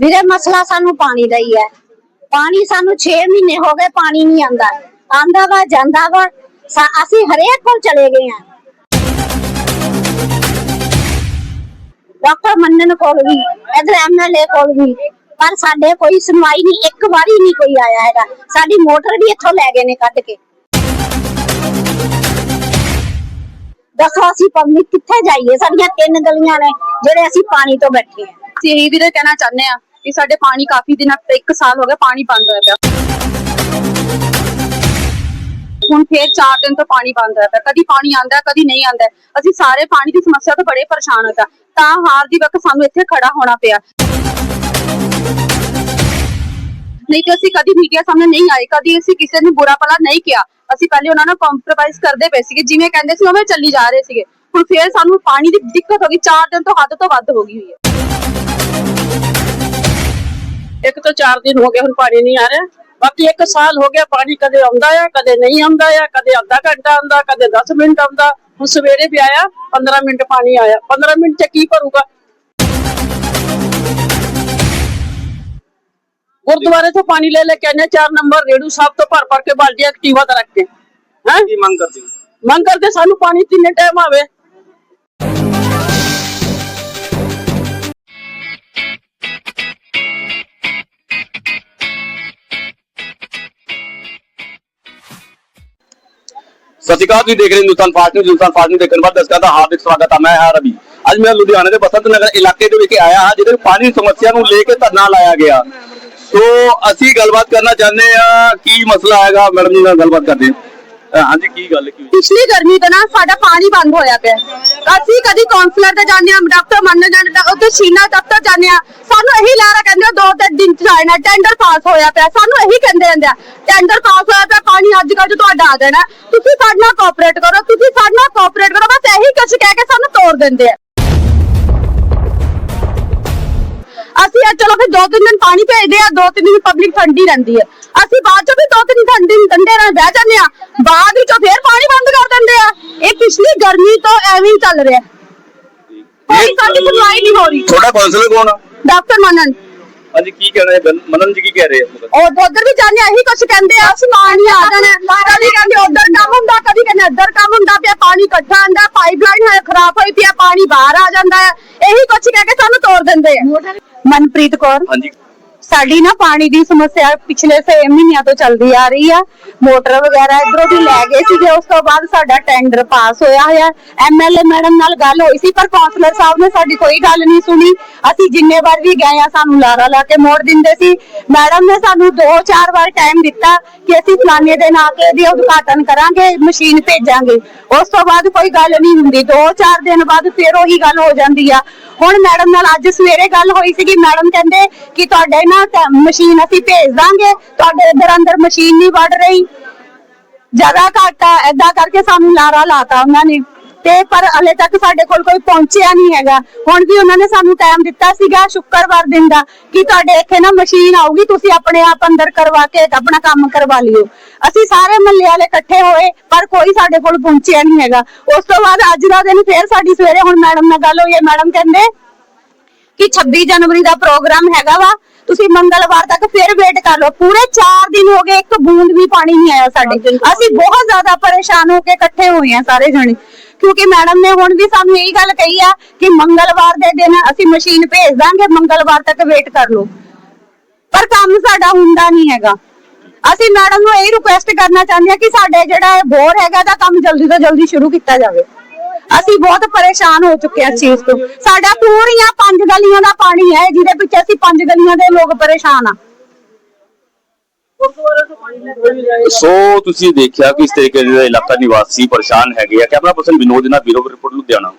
ਵੀਰੇ ਮਸਲਾ ਸਾਨੂੰ ਪਾਣੀ ਦਾ ਹੀ ਹੈ। ਪਾਣੀ ਸਾਨੂੰ 6 ਮਹੀਨੇ ਹੋ ਗਏ ਪਾਣੀ ਨਹੀਂ ਆਂਦਾ ਆਂਦਾ ਵਾ, ਜਾਂਦਾ ਵਾ। ਅਸੀਂ ਹਰੇਕ ਕੋਲ ਚਲੇ ਗਏ ਆ ਡਾਕਟਰ ਮੰਨਨ ਕੋਲ ਵੀ, ਇਧਰ ਐਮਐਲਏ ਕੋਲ ਵੀ, ਪਰ ਸਾਡੇ ਕੋਈ ਸੁਣਵਾਈ ਨਹੀਂ, ਇੱਕ ਵਾਰੀ ਨਹੀਂ ਕੋਈ ਆਇਆ ਹੈਗਾ। ਸਾਡੀ ਮੋਟਰ ਵੀ ਇੱਥੋਂ ਲੈ ਗਏ ਨੇ ਕੱਢ ਕੇ। ਦੱਸੋ ਅਸੀਂ ਪਬਲਿਕ ਕਿੱਥੇ ਜਾਈਏ? ਸਾਡੀਆਂ ਤਿੰਨ ਗਲੀਆਂ ਨੇ, ਜਿਹੜੇ ਅਸੀਂ ਪਾਣੀ ਤੋਂ ਬੈਠੇ ਆ ਅਸੀਂ ਇਹੀ ਵੀਰੇ ਕਹਿਣਾ ਚਾਹੁੰਦੇ ਆ ਕਿ ਸਾਡੇ ਪਾਣੀ ਕਾਫੀ ਦਿਨਾਂ ਤੋਂ, ਇੱਕ ਸਾਲ ਹੋ ਗਿਆ ਪਾਣੀ ਬੰਦ ਹੋਇਆ ਪਿਆ। ਹੁਣ ਫੇਰ 4 ਦਿਨ ਤੋਂ ਪਾਣੀ ਬੰਦ ਹੋਇਆ ਪਿਆ। ਕਦੀ ਪਾਣੀ ਆਂਦਾ ਕਦੀ ਨਹੀਂ ਆਂਦਾ ਅਸੀਂ ਸਾਰੇ ਪਾਣੀ ਦੀ ਸਮੱਸਿਆ ਤੋਂ ਬੜੇ ਪਰੇਸ਼ਾਨ ਹੋ ਤਾਂ ਹਾਰ ਦੀ ਵਕਤ ਸਾਨੂੰ ਇੱਥੇ ਖੜਾ ਹੋਣਾ ਪਿਆ। ਨਹੀਂ ਤੇ ਅਸੀਂ ਕਦੀ ਮੀਡੀਆ ਸਾਹਮਣੇ ਨਹੀਂ ਆਏ, ਕਦੀ ਅਸੀਂ ਕਿਸੇ ਨੂੰ ਬੁਰਾ ਭਲਾ ਨਹੀਂ ਕਿਹਾ। ਅਸੀਂ ਪਹਿਲੇ ਉਹਨਾਂ ਨਾਲ ਕੰਪਰੋਮਾਈਜ਼ ਕਰਦੇ ਪਏ ਸੀਗੇ, ਜਿਵੇਂ ਕਹਿੰਦੇ ਸੀ ਉਵੇਂ ਚੱਲੀ ਜਾ ਰਹੇ ਸੀਗੇ। ਹੁਣ ਫੇਰ ਸਾਨੂੰ ਪਾਣੀ ਦੀ ਦਿੱਕਤ ਹੋ ਗਈ 4 ਦਿਨ ਤੋਂ ਹੱਦ ਤੋਂ ਵੱਧ ਹੋ ਗਈ ਹੋਈ ਹੈ। ਇੱਕ ਤੋਂ 4 ਦਿਨ ਹੋ ਗਏ ਹੁਣ ਪਾਣੀ ਨਹੀਂ ਆ ਰਿਹਾ। ਬਾਕੀ ਇੱਕ ਸਾਲ ਹੋ ਗਿਆ ਪਾਣੀ ਕਦੇ ਆਉਂਦਾ ਆ ਕਦੇ ਨਹੀਂ ਆਉਂਦਾ ਆ ਕਦੇ ਅੱਧਾ ਘੰਟਾ ਆਉਂਦਾ ਕਦੇ 10 ਮਿੰਟ ਆਉਂਦਾ। ਹੁਣ ਸਵੇਰੇ ਵੀ ਆਇਆ 15 ਮਿੰਟ ਪਾਣੀ ਆਇਆ। 15 ਮਿੰਟ ਚ ਕੀ ਭਰੂਗਾ? ਗੁਰਦੁਆਰੇ ਤੋਂ ਪਾਣੀ ਲੈ ਲੈ ਕੇ ਆਨੇ 4 ਨੰਬਰ ਰੇੜੂ ਸਾਹਿਬ ਤੋਂ ਭਰ ਭਰ ਕੇ ਬਾਲਟੀਆਂ ਐਕਟਿਵਾ ਤੇ ਰੱਖ ਕੇ। ਹੈ? ਕੀ ਮੰਗ ਕਰਦੇ ਮੰਗ ਕਰਦੇ ਸਾਨੂੰ ਪਾਣੀ ਤਿੰਨੇ ਟਾਈਮ ਆਵੇ? ਸਤਿ ਸ਼੍ਰੀ ਅਕਾਲ, ਤੁਸੀਂ ਦੇਖ ਰਹੇ Hindustan fast news, Hindustan fast news ਦੇਖਣ ਬਾਅਦ ਦਰਸ਼ਕਾਂ ਦਾ ਹਾਰਦਿਕ ਸਵਾਗਤ ਹੈ ਮੈਂ ਹਾਂ ਰਵੀ। ਅੱਜ ਮੈਂ ਲੁਧਿਆਣੇ ਦੇ ਬਸੰਤ ਨਗਰ ਇਲਾਕੇ ਦੇ ਵਿੱਚ ਆਇਆ ਹਾਂ ਜਿਹਦੇ ਵਿੱਚ ਪਾਣੀ ਦੀ ਸਮੱਸਿਆ ਨੂੰ ਲੈ ਕੇ ਧਰਨਾ ਲਾਇਆ ਗਿਆ। ਸੋ ਅਸੀਂ ਗੱਲਬਾਤ ਕਰਨਾ ਚਾਹੁੰਦੇ ਹਾਂ, ਕੀ ਮਸਲਾ ਹੈਗਾ? ਮੈਡਮ ਜੀ ਨਾਲ ਗੱਲਬਾਤ ਕਰਦੇ ਹਾਂ। ਹਾਂਜੀ ਕੀ ਗੱਲ ਕੀ ਹੋਈ? ਪਿਛਲੀ ਗਰਮੀ ਤੋਂ ਨਾ ਸਾਡਾ ਪਾਣੀ ਬੰਦ ਹੋਇਆ ਪਿਆ। ਅਸੀਂ ਕਦੀ ਕਾਉਂਸਲਰ ਤੇ ਜਾਂਦੇ ਆ ਡਾਕਟਰ ਮੰਨ ਜਾਂਦੇ ਆ ਉੱਥੇ ਸ਼ੀਨਾ ਦਫ਼ਤਰ ਜਾਂਦੇ ਆ ਸਾਨੂੰ ਇਹੀ ਲਾਰਾ ਕਹਿੰਦੇ ਆ, ਦੋ ਤਿੰਨ ਦਿਨ ਚ ਆਣਾ ਟੈਂਡਰ ਪਾਸ ਹੋਇਆ ਪਿਆ। ਸਾਨੂੰ ਇਹੀ ਕਹਿੰਦੇ ਰਹਿੰਦੇ ਆ ਟੈਂਡਰ ਪਾਸ ਹੋਇਆ ਪਿਆ ਪਾਣੀ ਅੱਜ ਕੱਲ੍ਹ 'ਚ ਤੁਹਾਡਾ ਆ ਜਾਣਾ। ਤੁਸੀਂ ਸਾਡੇ ਨਾਲ ਕੋਆਪਰੇਟ ਕਰੋ ਤੁਸੀਂ ਸਾਡੇ ਨਾਲ ਕੋਆਪਰੇਟ ਕਰੋ ਬਸ ਇਹੀ ਕੁਛ ਕਹਿ ਕੇ ਸਾਨੂੰ ਤੋੜ ਦਿੰਦੇ ਆ। ਅਸੀਂ ਆ ਚਲੋ ਫਿਰ ਦੋ ਤਿੰਨ ਦਿਨ ਪਾਣੀ ਭੇਜਦੇ ਆ ਦੋ ਤਿੰਨ ਦਿਨ ਪਬਲਿਕ ਠੰਡੀ ਰਹਿੰਦੀ ਹੈ ਅਸੀਂ ਬਾਅਦ ਚੋਂ ਵੀ ਦੋ ਤਿੰਨ ਠੰਡੀ ਠੰਡੇ ਨਾਲ ਬਹਿ ਜਾਂਦੇ ਆ ਬਾਅਦ ਵਿੱਚੋਂ ਫੇਰ ਪਾਣੀ ਬੰਦ ਕਰ ਦਿੰਦੇ ਆ। ਇਹ ਪਿਛਲੀ ਗਰਮੀ ਤੋਂ ਐਵੇਂ ਹੀ ਚੱਲ ਰਿਹਾ ਕੋਈ ਸਾਡੀ ਸੁਣਵਾਈ ਨਹੀਂ ਹੋ ਰਹੀ। ਤੁਹਾਡਾ ਕਾਉਂਸਲਰ ਕੌਣ ਆ? ਡਾਕਟਰ ਮਨਨ। ਹਾਂਜੀ ਕੀ ਕਹਿਣਾ ਹੈ ਮਨਨ ਜੀ ਕੀ ਕਹਿ ਰਹੇ ਆ? ਉਹ ਉਧਰ ਵੀ ਜਾਂਦੇ ਆ, ਇਹੀ ਕੁਝ ਕਹਿੰਦੇ ਆ ਪਾਣੀ ਆ ਜਾਣਾ। ਕਦੀ ਕਹਿੰਦੇ ਉਧਰ ਕੰਮ ਹੁੰਦਾ ਕਦੀ ਕਹਿੰਦੇ ਇੱਧਰ ਕੰਮ ਹੁੰਦਾ ਪਿਆ ਪਾਣੀ ਇਕੱਠਾ ਆਂਦਾ ਪਾਈਪਲਾਈਨ ਹੈ ਖਰਾਬ ਹੋਈ ਪਿਆ ਪਾਣੀ ਬਾਹਰ ਆ ਜਾਂਦਾ ਹੈ ਇਹੀ ਕੁਝ ਕਹਿ ਕੇ ਸਾਨੂੰ ਤੋੜ ਦਿੰਦੇ ਆ। ਮਨਪ੍ਰੀਤ ਕੌਰ। ਹਾਂਜੀ। ਸਾਡੀ ਨਾ ਪਾਣੀ ਦੀ ਸਮੱਸਿਆ ਪਿਛਲੇ 6 ਮਹੀਨਿਆਂ ਤੋਂ ਚੱਲਦੀ ਆ ਰਹੀ ਆ। ਮੋਟਰ ਵਗੈਰਾ ਇਧਰੋਂ ਦੀ ਲੈ ਗਏ ਸੀਗੇ, ਉਸ ਤੋਂ ਬਾਅਦ ਸਾਡਾ ਟੈਂਡਰ ਪਾਸ ਹੋਇਆ ਹੋਇਆ। ਐਮਐਲਏ ਮੈਡਮ ਨਾਲ ਗੱਲ ਹੋਈ ਸੀ, ਪਰ ਕਾਉਂਸਲਰ ਸਾਹਿਬ ਨੇ ਸਾਡੀ ਕੋਈ ਗੱਲ ਨਹੀਂ ਸੁਣੀ। ਅਸੀਂ ਜਿੰਨੇ ਵਾਰ ਵੀ ਗਏ ਆ, ਸਾਨੂੰ ਲਾਰਾ ਲਾ ਕੇ ਮੋੜ ਦਿੰਦੇ ਸੀ। ਮੈਡਮ ਨੇ ਸਾਨੂੰ ਦੋ ਚਾਰ ਵਾਰ ਟਾਈਮ ਦਿੱਤਾ ਕਿ ਅਸੀਂ ਫਲਾਣੇ ਦੇ ਨਾਂ ਤੇ ਦੀ ਉਦਘਾਟਨ ਕਰਾਂਗੇ, ਮਸ਼ੀਨ ਭੇਜਾਂਗੇ। ਉਸ ਤੋਂ ਬਾਅਦ ਕੋਈ ਗੱਲ ਨਹੀਂ ਹੁੰਦੀ। ਦੋ ਚਾਰ ਦਿਨ ਬਾਅਦ ਫਿਰ ਉਹੀ ਗੱਲ ਹੋ ਜਾਂਦੀ ਆ। ਹੁਣ ਮੈਡਮ ਨਾਲ ਅੱਜ ਸਵੇਰੇ ਗੱਲ ਹੋਈ ਸੀਗੀ। ਮੈਡਮ ਕਹਿੰਦੇ ਕਿ ਤੁਹਾਡੇ ਨਾ ਮਸ਼ੀਨ ਅਸੀਂ ਭੇਜ ਦਾਂਗੇ। ਤੁਹਾਡੇ ਇੱਧਰ ਅੰਦਰ ਮਸ਼ੀਨ ਨਹੀਂ ਵੜ ਰਹੀ। ਜ਼ਿਆਦਾ ਘੱਟ ਆ ਏਦਾਂ ਕਰਕੇ ਸਾਨੂੰ ਲਾਰਾ ਲਾਤਾ ਉਹਨਾਂ ਨੇ। ਤੇ ਪਰ ਹਲੇ ਤੱਕ ਸਾਡੇ ਕੋਲ ਕੋਈ ਪਹੁੰਚਿਆ ਨਹੀਂ ਹੈਗਾ। ਹੁਣ ਵੀ ਉਹਨਾਂ ਨੇ ਸਾਨੂੰ ਟਾਈਮ ਦਿੱਤਾ ਸੀਗਾ ਸ਼ੁੱਕਰਵਾਰ ਦਿਨ ਦਾ ਕਿ ਤੁਹਾਡੇ ਇੱਥੇ ਨਾ ਮਸ਼ੀਨ ਆਊਗੀ ਤੁਸੀਂ ਆਪਣੇ ਆਪ ਅੰਦਰ ਕਰਵਾ ਕੇ ਆਪਣਾ ਕੰਮ ਕਰਵਾ ਲਿਓ। ਅਸੀਂ ਸਾਰੇ ਮਹੱਲੇ ਵਾਲੇ ਇਕੱਠੇ ਹੋਏ ਪਰ ਕੋਈ ਸਾਡੇ ਕੋਲ ਪਹੁੰਚਿਆ ਨਹੀਂ ਹੈਗਾ। ਉਸ ਤੋਂ ਬਾਅਦ ਅੱਜ ਦਾ ਦਿਨ ਫੇਰ ਸਾਡੀ ਸਵੇਰੇ ਹੁਣ ਮੈਡਮ ਨਾਲ ਗੱਲ ਹੋਈ ਹੈ। ਮੈਡਮ ਕਹਿੰਦੇ ਕਿ 26 ਜਨਵਰੀ ਦਾ ਪ੍ਰੋਗਰਾਮ ਹੈਗਾ ਵਾ। ਤੁਸੀਂ ਮੰਗਲਵਾਰ ਤੱਕ ਫਿਰ ਵੇਟ ਕਰ ਲਓ। ਪੂਰੇ 4 ਦਿਨ ਹੋ ਗਏ ਇੱਕ ਬੂੰਦ ਵੀ ਪਾਣੀ ਨਹੀਂ ਆਇਆ ਸਾਡੇ। ਅਸੀਂ ਬਹੁਤ ਜ਼ਿਆਦਾ ਪਰੇਸ਼ਾਨ ਹੋ ਕੇ ਇਕੱਠੇ ਹੋਏ ਆ ਸਾਰੇ ਜਣੇ। ਕਿਉਂਕਿ ਮੈਡਮ ਨੇ ਹੁਣ ਵੀ ਸਾਨੂੰ ਇਹੀ ਗੱਲ ਕਹੀ ਆ ਕਿ ਮੰਗਲਵਾਰ ਦੇ ਦਿਨ ਅਸੀਂ ਮਸ਼ੀਨ ਭੇਜ ਦਾਂਗੇ, ਮੰਗਲਵਾਰ ਤੱਕ ਵੇਟ ਕਰ ਲਓ। ਪਰ ਕੰਮ ਸਾਡਾ ਹੁੰਦਾ ਨਹੀਂ ਹੈਗਾ। ਅਸੀਂ ਮੈਡਮ ਨੂੰ ਇਹ ਰਿਕੁਐਸਟ ਕਰਨਾ ਚਾਹੁੰਦੇ ਹਾਂ ਕਿ ਸਾਡੇ ਜਿਹੜਾ ਇਹ ਬੋਰ ਹੈਗਾ ਦਾ ਕੰਮ ਜਲਦੀ ਤੋਂ ਜਲਦੀ ਸ਼ੁਰੂ ਕੀਤਾ ਜਾਵੇ। ਅਸੀਂ ਬਹੁਤ ਪਰੇਸ਼ਾਨ ਹੋ ਚੁੱਕੇ ਹਾਂ ਇਸ ਚੀਜ਼ ਤੋਂ। ਸਾਡਾ ਪੂਰੀਆਂ ਪੰਜ ਗਲੀਆਂ ਦਾ ਪਾਣੀ ਹੈ, ਜਿਹਦੇ ਪਿੱਛੇ ਅਸੀਂ ਪੰਜ ਗਲੀਆਂ ਦੇ ਲੋਕ ਪਰੇਸ਼ਾਨ ਆ। ਸੋ ਤੁਸੀਂ ਦੇਖਿਆ ਕਿ ਇਸ ਤਰੀਕੇ ਦੇ ਇਲਾਕਾ ਨਿਵਾਸੀ ਪਰੇਸ਼ਾਨ ਹੈਗੇ ਆ। ਕੈਮਰਾ ਪਰਸਨ ਵਿਨੋਦ ਨਾਲ ਬਿਊਰੋ ਰਿਪੋਰਟ ਲੁਧਿਆਣਾ।